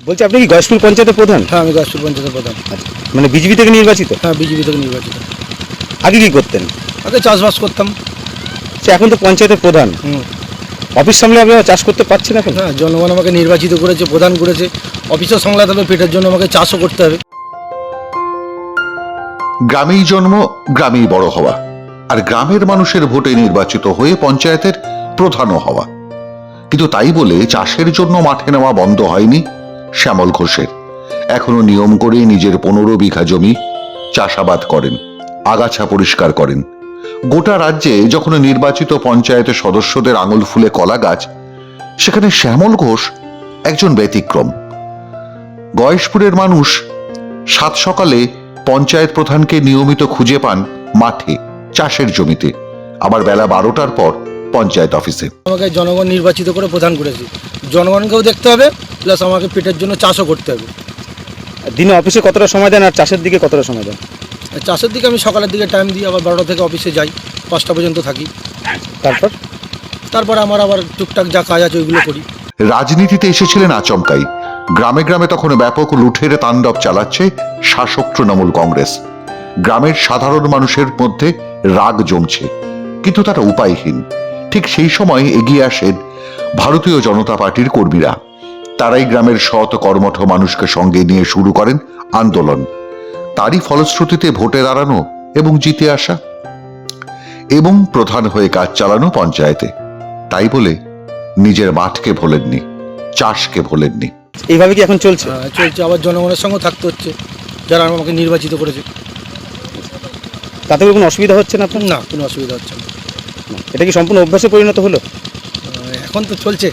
বলছি আপনি কি গয়েশপুর পঞ্চায়েতের প্রধান? হ্যাঁ আমি গাছপুর পঞ্চায়েতের প্রধান। মানে বিজেপি থেকে নির্বাচিত? হ্যাঁ বিজেপি থেকে নির্বাচিত। আগে কি করতেন? আগে চাষবাস করতাম। সে এখন তো পঞ্চায়েতের প্রধান। অফিস সামলে আপনারা চাষ করতে পারছেন এখন? হ্যাঁ জনগণ আমাকে নির্বাচিত করেছে প্রধান করেছে। অফিসও সামলাতে হবে পেটের জন্য আমাকে চাষও করতে হবে। গ্রামেই জন্ম গ্রামেই বড় হওয়া। আর গ্রামের মানুষের ভোটে নির্বাচিত হয়ে পঞ্চায়েতের প্রধানও হওয়া। কিন্তু তাই বলে চাষের জন্য মাঠে নেওয়া বন্ধ হয়নি শ্যামল ঘোষের। এখনও নিয়ম করে নিজের পনেরো বিঘা জমি চাষাবাদ করেন, আগাছা পরিষ্কার করেন। গোটা রাজ্যে যখন নির্বাচিত পঞ্চায়েতের সদস্যদের আঙুল ফুলে কলা গাছ, সেখানে শ্যামল ঘোষ একজন ব্যতিক্রম। গয়েশপুরের মানুষ সাত সকালে পঞ্চায়েত প্রধানকে নিয়মিত খুঁজে পান মাঠে, চাষের জমিতে। আবার বেলা বারোটার পর পঞ্চায়েত অফিসে। আমাকে জনগণ নির্বাচিত করে প্রধান করেছে। জনগণকেও দেখতে হবে প্লাস আমাকে পেটের জন্য চাষও করতে হবে। দিনে অফিসে কতটা সময় দেন আর চাষের দিকে কতটা সময় দেন? চাষের দিকে আমি সকালের দিকে টাইম দিই আবার বারোটা থেকে অফিসে যাই পাঁচটা পর্যন্ত থাকি। তারপর? তারপর আমার আবার টুকটাক যা কাজ আছে ওইগুলো করি। রাজনীতিতে এসেছিলেন আচমকাই। গ্রামে গ্রামে তখন ব্যাপক লুঠের তাণ্ডব চালাচ্ছে শাসক তৃণমূল কংগ্রেস। গ্রামের সাধারণ মানুষের মধ্যে রাগ জমছে কিন্তু তারা উপায়হীন। ঠিক সেই সময় এগিয়ে আসেন ভারতীয় জনতা পার্টির কর্মীরা। তারাই গ্রামের সৎ কর্মঠ মানুষকে সঙ্গে নিয়ে শুরু করেন আন্দোলন। তারই ফলশ্রুতিতে ভোটে দাঁড়ানো এবং জিতে আসা এবং প্রধান হয়ে কাজ চালানো পঞ্চায়েতে। তাই বলে নিজের মাঠকে ভোলেননি চাষকে ভোলেননি। এইভাবে কি এখন চলছে? চলছে। আবার জনগণের সঙ্গে থাকতে হচ্ছে। যারা আমাকে নির্বাচিত করেছে। তাতে কোনো অসুবিধা হচ্ছে না আপনার? না কোনো অসুবিধা হচ্ছে না। এটা কি সম্পূর্ণ অভ্যাসে পরিণত হলো? এখন তো চলছে।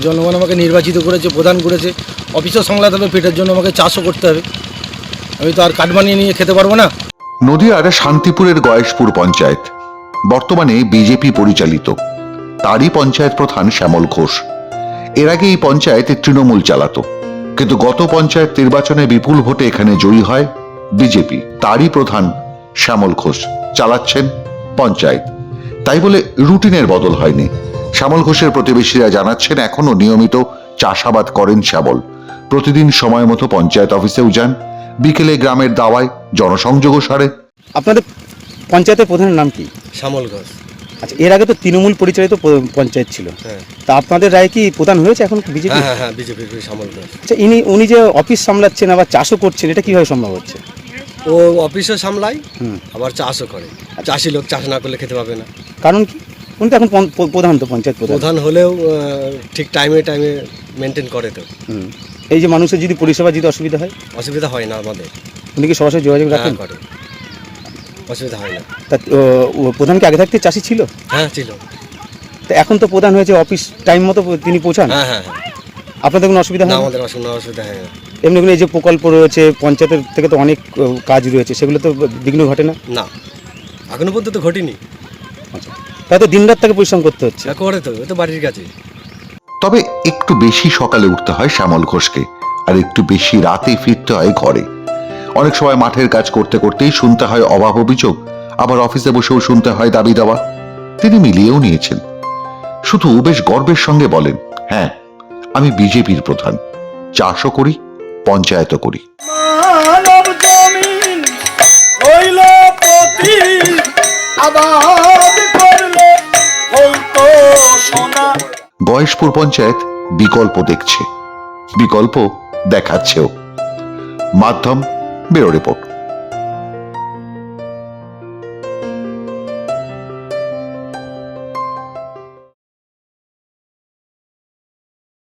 জনগণ আমাকে নির্বাচিত করেছে প্রধান করেছে। অফিসও সামলাতে হবে, পেটের জন্য আমাকে চাষও করতে হবে। আমি তো আর কাঠ বানিয়ে নিয়ে খেতে পারব না। নদিয়ার শান্তিপুরের গয়েশপুর পঞ্চায়েত, বর্তমানে বিজেপি পরিচালিত। তারই পঞ্চায়েত প্রধান শ্যামল ঘোষ। এর আগে এই পঞ্চায়েত তৃণমূল চালাত। কিন্তু গত পঞ্চায়েত নির্বাচনে বিপুল ভোটে এখানে জয়ী হয় বিজেপি। তারই প্রধান শ্যামল ঘোষ চালাচ্ছেন পঞ্চায়েত। তাই বলে রুটিনের বদল হয়নি। শ্যামল ঘোষের প্রতিবেশীরা জানাচ্ছেন এখনও নিয়মিত চাষাবাদ করেন শ্যামল। প্রতিদিন সময় মতো পঞ্চায়েত অফিসেও যান। বিকেলে গ্রামের দাওয়ায় জনসংযোগও সারে। আপনাদের পঞ্চায়েতের প্রধানের নাম কি? শ্যামল ঘোষ। আচ্ছা এর আগে তো তৃণমূল পরিচালিত পঞ্চায়েত ছিল। হ্যাঁ। তা আপনাদের রায় কি প্রধান হয়েছে এখন বিজেপি? হ্যাঁ হ্যাঁ হ্যাঁ শ্যামল ঘোষ। আচ্ছা ইনি উনি যে অফিস সামলাচ্ছেন আবার চাষও করছেন এটা কীভাবে সম্ভব হচ্ছে? ও অফিসও সামলায় হুম। আবার চাষও করে। চাষি লোক চাষ না করলে খেতে পাবে না। কারণ কি? উনি তো এখন প্রধান তো পঞ্চায়েত প্রধান। প্রধান হলেও ঠিক টাইমে টাইমে মেনটেন করে তো। এই যে মানুষের যদি পরিষেবা যদি অসুবিধা হয়? অসুবিধা হয় না আমাদের। উনি কি সরাসরি যোগাযোগ হ্যাঁ রাখেন? করে। অসুবিধা হয় না। তা প্রধান কি আগে থাকতে চাষি ছিল? হ্যাঁ ছিল। তা এখন তো প্রধান হয়েছে অফিস টাইম মতো তিনি পৌঁছান? হ্যাঁ হ্যাঁ হ্যাঁ। আপনাদের কোনো অসুবিধা হয়? আমাদের অসুবিধা হয় না। এমনি কোনো এই যে প্রকল্প রয়েছে পঞ্চায়েতের থেকে তো অনেক কাজ রয়েছে সেগুলো তো বিঘ্ন ঘটে না? না। এখনও পর্যন্ত ঘটেনি। তাই তো দিনরাত তাকে পরিশ্রম করতে হচ্ছে। করে তো তো বাড়ির কাছে তবে একটু বেশি সকালে উঠতে হয় শ্যামল ঘোষকে আর একটু বেশি রাতে ফিরতে হয় ঘরে। অনেক সময় মাঠের কাজ করতে করতেই শুনতে হয় অভাব অভিযোগ আবার অফিসে বসেও শুনতে হয় দাবি দাওয়া। তিনি মিলিয়েও নিয়েছেন। শুধু বেশ গর্বের সঙ্গে বলেন হ্যাঁ আমি বিজেপির প্রধান। চাষও করি পঞ্চায়েতও করি। মানব গয়েশপুর পঞ্চায়েত বিকল্প দেখছে। বিকল্প দেখাচ্ছেও। মাধ্যম ব্যুরো রিপোর্ট।